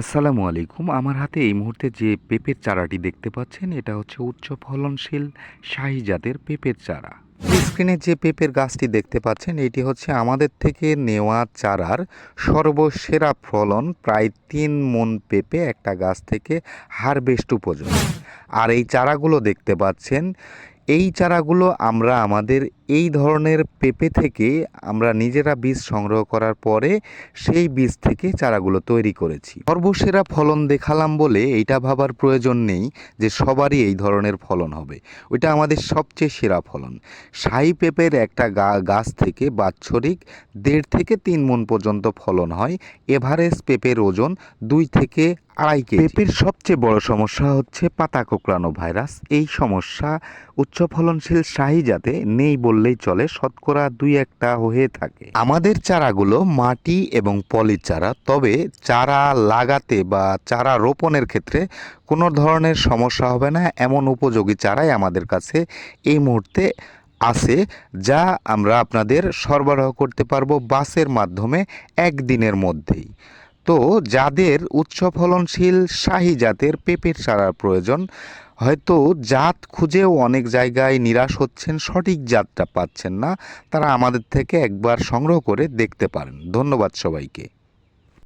আসসালামু আলাইকুম। আমার হাতে এই মুহূর্তে যে পেঁপের চারাটি দেখতে পাচ্ছেন, এটা হচ্ছে উচ্চ ফলনশীল শাহী জাতের পেঁপের চারা। স্ক্রিনে যে পেঁপের গাছটি দেখতে পাচ্ছেন, এটি হচ্ছে আমাদের থেকে নেওয়া চারার সর্বসেরা ফলন, প্রায় তিন মন পেঁপে একটা গাছ থেকে হারভেস্ট উপযোগী। আর এই চারাগুলো দেখতে পাচ্ছেন এই চারাগুলো আমরা আমাদের এই ধরনের পেঁপে থেকে আমরা নিজেরা বীজ সংগ্রহ করার পরে সেই বীজ থেকে চারাগুলো তৈরি করেছি। সর্বসেরা ফলন দেখালাম বলে এইটা ভাবার প্রয়োজন নেই যে সবারই এই ধরনের ফলন হবে। ওইটা আমাদের সবচেয়ে সেরা ফলন। শাহী পেঁপের একটা গাছ থেকে বাৎসরিক দেড় থেকে তিন মন পর্যন্ত ফলন হয়। এভারেজ পেঁপের ওজন দুই থেকে আড়াই কেজি। পেঁপের সবচেয়ে বড় সমস্যা হচ্ছে পাতা কোঁকড়ানো ভাইরাস। এই সমস্যা উচ্চ ফলনশীল শাহী জাতে নেই বললেই চলে, শতকরা দুই একটা হয়ে থাকে। আমাদের চারাগুলো মাটি এবং পলির চারা, তবে চারা লাগাতে বা চারা রোপণের ক্ষেত্রে কোনো ধরনের সমস্যা হবে না, এমন উপযোগী চারাই আমাদের কাছে এই মুহূর্তে আছে, যা আমরা আপনাদের সরবরাহ করতে পারব বাসের মাধ্যমে একদিনের মধ্যেই। তো যাদের উচ্চ ফলনশীল শাহী জাতের পেঁপের চারার প্রয়োজন, হয়তো জাত খুঁজেও অনেক জায়গায় নিরাশ হচ্ছেন, সঠিক জাতটা পাচ্ছেন না। তারা আমাদের থেকে একবার সংগ্রহ করে দেখতে পারেন। ধন্যবাদ সবাইকে।